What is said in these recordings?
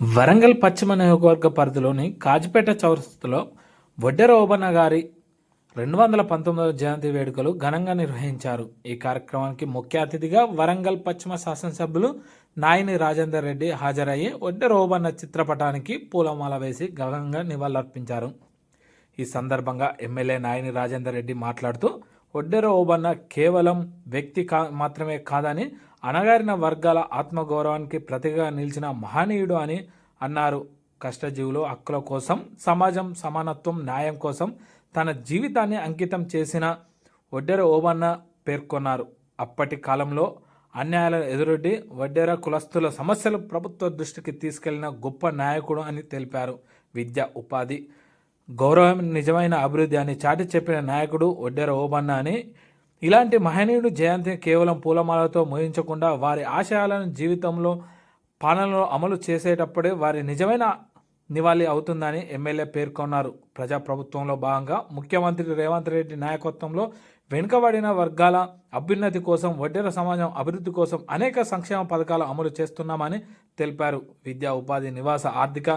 వరంగల్ పశ్చిమ నియోజకవర్గ పరిధిలోని కాజిపేట చౌరస్తులో వడ్డెర ఓబన్న గారి రెండు వందల పంతొమ్మిదవ జయంతి వేడుకలు ఘనంగా నిర్వహించారు. ఈ కార్యక్రమానికి ముఖ్య అతిథిగా వరంగల్ పశ్చిమ శాసనసభ్యులు నాయని రాజేందర్ రెడ్డి హాజరయ్యి వడ్డెర ఓబన్న చిత్రపటానికి పూలమాల వేసి ఘనంగా నివాళులర్పించారు. ఈ సందర్భంగా ఎమ్మెల్యే నాయని రాజేందర్ రెడ్డి మాట్లాడుతూ ఒడ్డెర ఓబన్న కేవలం వ్యక్తి కా మాత్రమే కాదని అణగారిన వర్గాల ఆత్మగౌరవానికి ప్రతిగా నిలిచిన మహనీయుడు అని అన్నారు. కష్టజీవులు హక్కుల కోసం సమాజం సమానత్వం న్యాయం కోసం తన జీవితాన్ని అంకితం చేసిన ఒడ్డెర ఓబన్న పేర్కొన్నారు. అప్పటి కాలంలో అన్యాయాలను ఎదురొడ్డి వడ్డెర కులస్తుల సమస్యలు ప్రభుత్వ దృష్టికి తీసుకెళ్ళిన గొప్ప నాయకుడు అని తెలిపారు. విద్య ఉపాధి గౌరవం నిజమైన అభివృద్ధి అని చాటి చెప్పిన నాయకుడు ఒడ్డెర ఓబన్న అని ఇలాంటి మహనీయుడు జయంతిని కేవలం పూలమాలతో ముగించకుండా వారి ఆశయాలను జీవితంలో పాలనలో అమలు చేసేటప్పుడే వారి నిజమైన నివాళి అవుతుందని ఎమ్మెల్యే పేర్కొన్నారు. ప్రజాప్రభుత్వంలో భాగంగా ముఖ్యమంత్రి రేవంత్ రెడ్డి నాయకత్వంలో వెనుకబడిన వర్గాల అభ్యున్నతి కోసం వడ్డెర సమాజం అభివృద్ధి కోసం అనేక సంక్షేమ పథకాలు అమలు చేస్తున్నామని తెలిపారు. విద్యా ఉపాధి నివాస ఆర్థిక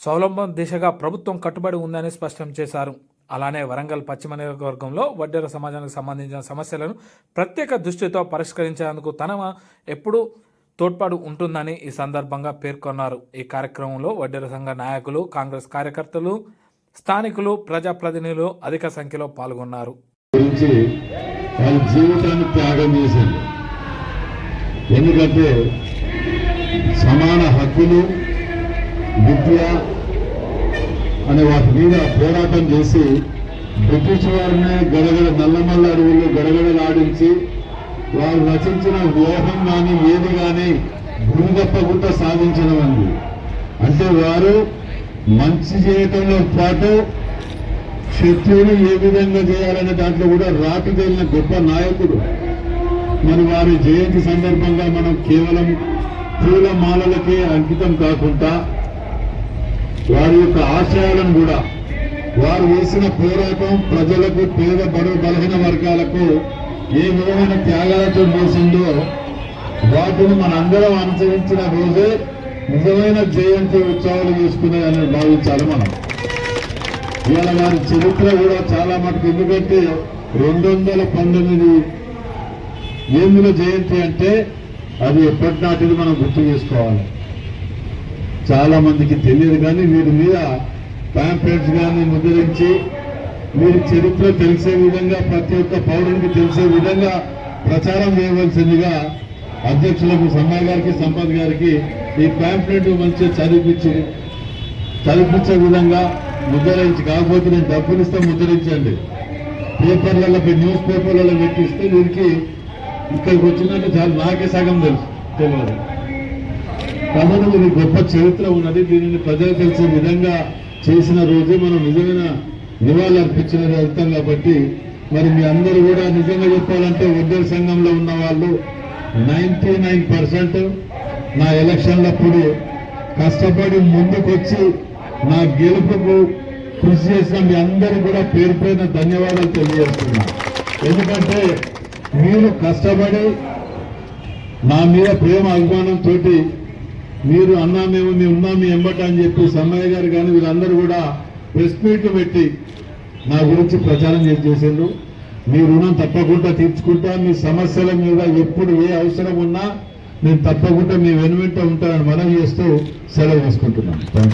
స్వావలంబన దిశగా ప్రభుత్వం కట్టుబడి ఉందని స్పష్టం చేశారు. అలానే వరంగల్ పశ్చిమ నియోజకవర్గంలో వడ్డెర సమాజానికి సంబంధించిన సమస్యలను ప్రత్యేక దృష్టితో పరిష్కరించేందుకు తన ఎప్పుడు తోడ్పాటు ఉంటుందని ఈ సందర్భంగా పేర్కొన్నారు. ఈ కార్యక్రమంలో వడ్డెర సంఘ నాయకులు కాంగ్రెస్ కార్యకర్తలు స్థానికులు ప్రజాప్రతినిధులు అధిక సంఖ్యలో పాల్గొన్నారు. జీవితాన్ని త్యాగం ఎందుకంటే సమాన హక్కులు విద్య అనే వాటి మీద పోరాటం చేసి బ్రిటిష్ వారిని గడగడ నల్లమల్ల అడవులు గడగడలాడించి వారు రచించిన వ్యూహం కానీ ఏది కానీ గురి సాధించడం సాధించినవండి. అంటే వారు మంచి చేయటంలో పాటు శత్రువులు ఏ విధంగా చేయాలనే దాంట్లో కూడా రాటు తేలిన గొప్ప నాయకుడు. మరి వారి జయంతి సందర్భంగా మనం కేవలం పూల మాలలకే అంకితం కాకుండా వారి యొక్క ఆశయాలను కూడా వారు వేసిన పోరాటం ప్రజలకు పేద బడు బలహీన వర్గాలకు ఏ విధమైన త్యాగాలతో మోసిందో వాటిని మనందరం అనుసరించిన రోజే నిజమైన జయంతి ఉత్సవాలు చేసుకున్నాయని భావించాలి మనం. ఇవాళ వారి చరిత్ర కూడా చాలా మటుకు ఎందుకంటే రెండు వందల పంతొమ్మిది ఏముల జయంతి అంటే అది ఎప్పటి నాటిది మనం గుర్తు చేసుకోవాలి. చాలా మందికి తెలియదు కానీ వీరి మీద ప్యాంప్లెట్స్ కానీ ముద్రించి వీరి చరిత్ర తెలిసే విధంగా ప్రతి ఒక్క పౌరునికి తెలిసే విధంగా ప్రచారం చేయవలసిందిగా అధ్యక్షులకు సమ్మయ్య గారికి సంపత్ గారికి ఈ ప్యాంప్లెట్ మంచిగా చదివించి చదివించే విధంగా ముద్రించి కాకపోతే నేను డబ్బులు ఇస్తే ముద్రించండి. పేపర్లలో న్యూస్ పేపర్లలో పెట్టిస్తే వీరికి ఇక్కడికి వచ్చిందంటే చాలా నాకే సగం తెలుసు. తెలియదు. కాబట్టి ఇది గొప్ప చరిత్ర ఉన్నది. దీనిని ప్రజలు తెలిసే విధంగా చేసిన రోజే మనం నిజమైన నివాళులు అర్పించిన కాబట్టి మరి మీ అందరూ కూడా నిజంగా చెప్పాలంటే ఉద్యోగ సంఘంలో ఉన్న వాళ్ళు నైంటీ నైన్ పర్సెంట్ నా ఎలక్షన్లప్పుడు కష్టపడి ముందుకొచ్చి నా గెలుపుకు కృషి చేసిన మీ అందరూ కూడా పేరు పైన ధన్యవాదాలు తెలియజేస్తున్నా. ఎందుకంటే మీరు కష్టపడి నా మీద ప్రేమ అభిమానంతో మీరు అన్నా మేము మీ ఉన్నాం మీ ఎంబట అని చెప్పి సమ్మయ్య గారు కానీ వీళ్ళందరూ కూడా ప్రెస్ మీట్లు పెట్టి నా గురించి ప్రచారం చేసి మీ రుణం తప్పకుండా తీర్చుకుంటా మీ సమస్యల మీద ఎప్పుడు ఏ అవసరం ఉన్నా నేను తప్పకుండా మీ వెనువెంట ఉంటానని మనం చేస్తూ సెలవు తీసుకుంటున్నాను. Thank you